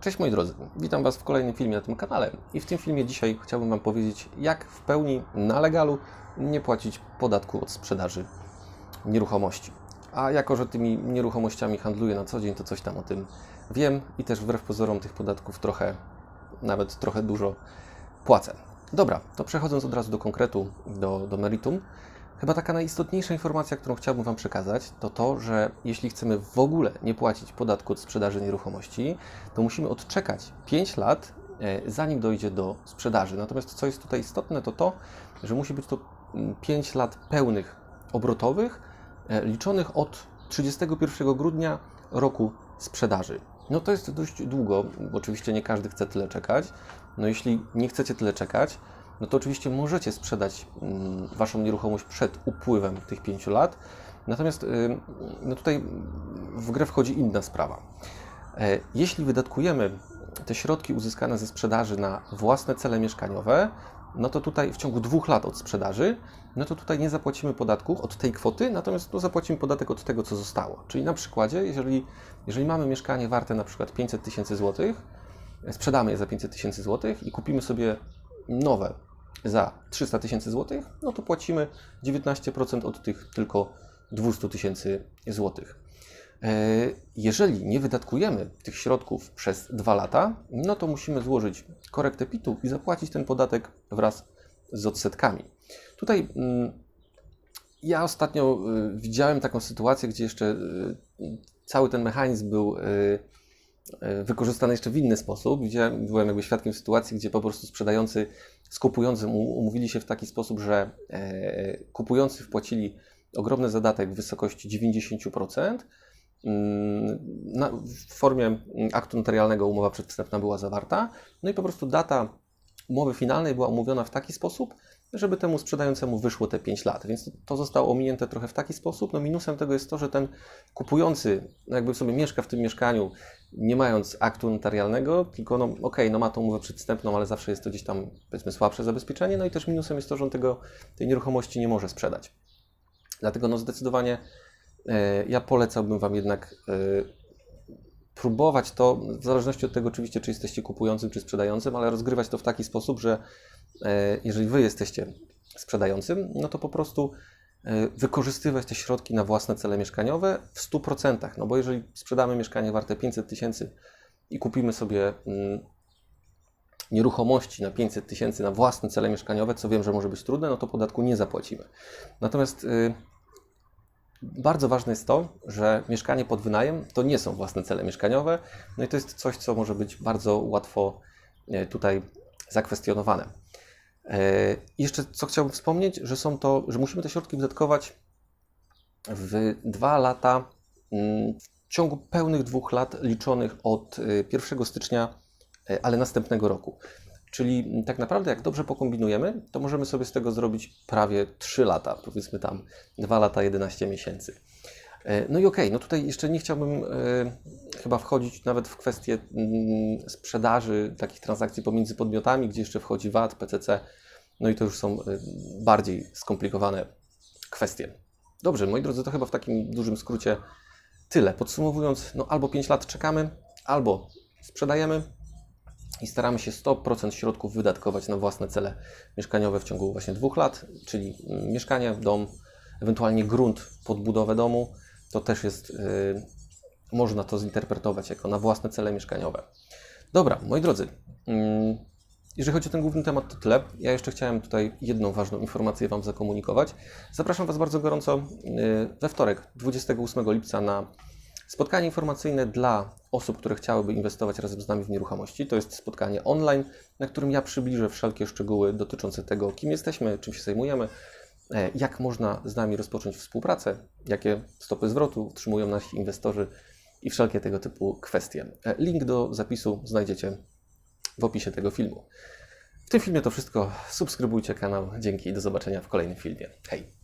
Cześć moi drodzy, witam Was w kolejnym filmie na tym kanale i w tym filmie dzisiaj chciałbym Wam powiedzieć, jak w pełni na legalu nie płacić podatku od sprzedaży nieruchomości. A jako, że tymi nieruchomościami handluję na co dzień, to coś tam o tym wiem i też wbrew pozorom tych podatków trochę, nawet trochę dużo płacę. Dobra, to przechodząc od razu do konkretu, do, do meritum, chyba taka najistotniejsza informacja, którą chciałbym Wam przekazać, to to, że jeśli chcemy w ogóle nie płacić podatku od sprzedaży nieruchomości, to musimy odczekać 5 lat, e, zanim dojdzie do sprzedaży. Natomiast co jest tutaj istotne, to to, że musi być to mm, 5 lat pełnych obrotowych, e, liczonych od 31 grudnia roku sprzedaży. No to jest dość długo, bo oczywiście nie każdy chce tyle czekać. No jeśli nie chcecie tyle czekać, no to oczywiście możecie sprzedać mm, Waszą nieruchomość przed upływem tych 5 lat. Natomiast y, no tutaj w grę wchodzi inna sprawa. E, Jeśli wydatkujemy te środki uzyskane ze sprzedaży na własne cele mieszkaniowe, no to tutaj w ciągu dwóch lat od sprzedaży, no to tutaj nie zapłacimy podatku od tej kwoty, natomiast no zapłacimy podatek od tego, co zostało. Czyli na przykładzie, jeżeli, jeżeli mamy mieszkanie warte na przykład 500 tysięcy złotych, sprzedamy je za 500 tysięcy złotych i kupimy sobie nowe za 300 tysięcy złotych, no to płacimy 19% od tych tylko 200 tysięcy złotych. E, Jeżeli nie wydatkujemy tych środków przez dwa lata, no to musimy złożyć korektę PIT-u i zapłacić ten podatek wraz z odsetkami. Tutaj mm, ja ostatnio y, widziałem taką sytuację, gdzie jeszcze y, cały ten mechanizm był y, wykorzystany jeszcze w inny sposób. Widziałem, byłem jakby świadkiem sytuacji, gdzie po prostu sprzedający z kupującym umówili się w taki sposób, że e, kupujący wpłacili ogromny zadatek w wysokości 90%. Mm, w formie mm, aktu notarialnego umowa przedwstępna była zawarta, no i po prostu data umowy finalnej była umówiona w taki sposób, żeby temu sprzedającemu wyszło te 5 lat. Więc to, zostało ominięte trochę w taki sposób. No minusem tego jest to, że ten kupujący no jakby sobie mieszka w tym mieszkaniu, nie mając aktu notarialnego, tylko no okej, no ma tą umowę przedwstępną, ale zawsze jest to gdzieś tam powiedzmy słabsze zabezpieczenie. No i też minusem jest to, że on tego, tej nieruchomości nie może sprzedać. Dlatego no zdecydowanie e, ja polecałbym Wam jednak e, próbować to, w zależności od tego oczywiście, czy jesteście kupującym, czy sprzedającym, ale rozgrywać to w taki sposób, że e, jeżeli Wy jesteście sprzedającym, no to po prostu e, wykorzystywać te środki na własne cele mieszkaniowe w 100%. No bo jeżeli sprzedamy mieszkanie warte 500 tysięcy i kupimy sobie mm, nieruchomości na 500 tysięcy na własne cele mieszkaniowe, co wiem, że może być trudne, no to podatku nie zapłacimy. Natomiast y, bardzo ważne jest to, że mieszkanie pod wynajem to nie są własne cele mieszkaniowe, no i to jest coś, co może być bardzo łatwo e, tutaj zakwestionowane. E, Jeszcze co chciałbym wspomnieć, że są to, że musimy te środki wydatkować w dwa lata, mm, w ciągu pełnych dwóch lat liczonych od y, 1 stycznia, e, ale następnego roku. Czyli tak naprawdę, jak dobrze pokombinujemy, to możemy sobie z tego zrobić prawie 3 lata, powiedzmy tam 2 lata 11 miesięcy. E, No i okej, no tutaj jeszcze nie chciałbym e, chyba wchodzić nawet w kwestię mm, sprzedaży takich transakcji pomiędzy podmiotami, gdzie jeszcze wchodzi VAT, PCC, no i to już są e, bardziej skomplikowane kwestie. Dobrze, moi drodzy, to chyba w takim dużym skrócie tyle. Podsumowując, no albo 5 lat czekamy, albo sprzedajemy i staramy się 100% środków wydatkować na własne cele mieszkaniowe w ciągu właśnie dwóch lat, czyli mieszkanie, dom, ewentualnie grunt pod budowę domu. To też jest, yy, można to zinterpretować jako na własne cele mieszkaniowe. Dobra, moi drodzy, mm, jeżeli chodzi o ten główny temat, to tyle. Ja jeszcze chciałem tutaj jedną ważną informację Wam zakomunikować. Zapraszam Was bardzo gorąco yy, we wtorek, 28 lipca na spotkanie informacyjne dla osób, które chciałyby inwestować razem z nami w nieruchomości. To jest spotkanie online, na którym ja przybliżę wszelkie szczegóły dotyczące tego, kim jesteśmy, czym się zajmujemy, e, jak można z nami rozpocząć współpracę, jakie stopy zwrotu otrzymują nasi inwestorzy i wszelkie tego typu kwestie. E, Link do zapisu znajdziecie w opisie tego filmu. W tym filmie to wszystko. Subskrybujcie kanał. Dzięki i do zobaczenia w kolejnym filmie. Hej!